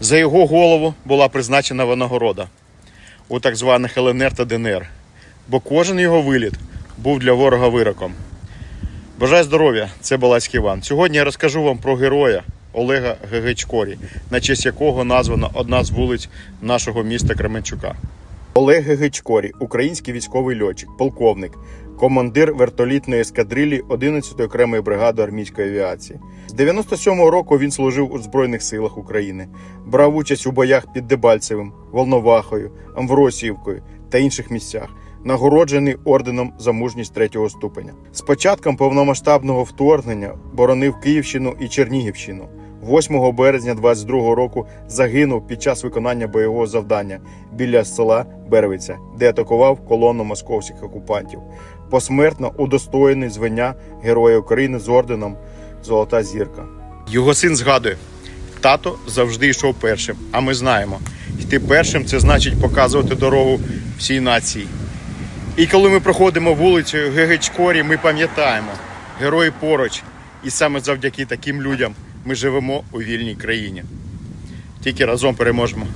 За його голову була призначена винагорода у так званих ЛНР та ДНР, бо кожен його виліт був для ворога вироком. Бажаю здоров'я, це Балацький Іван. Сьогодні я розкажу вам про героя Олега Гегечкорі, на честь якого названа одна з вулиць нашого міста Кременчука. Олег Гичкорі, український військовий льотчик, полковник, командир вертолітної ескадрилі 11-ї окремої бригади армійської авіації. З 97-го року він служив у Збройних силах України, брав участь у боях під Дебальцевим, Волновахою, Амвросіївкою та інших місцях. Нагороджений орденом за мужність третього ступеня. З початком повномасштабного вторгнення боронив Київщину і Чернігівщину. 8 березня 22-го року загинув під час виконання бойового завдання біля села Бервиця, де атакував колону московських окупантів. Посмертно удостоєний звання Героя України з орденом Золота зірка. Його син згадує: тато завжди йшов першим. А ми знаємо, йти першим це значить показувати дорогу всій нації. І коли ми проходимо вулицею Гегечкорі, ми пам'ятаємо, герої поруч. І саме завдяки таким людям ми живемо у вільній країні. Тільки разом переможемо.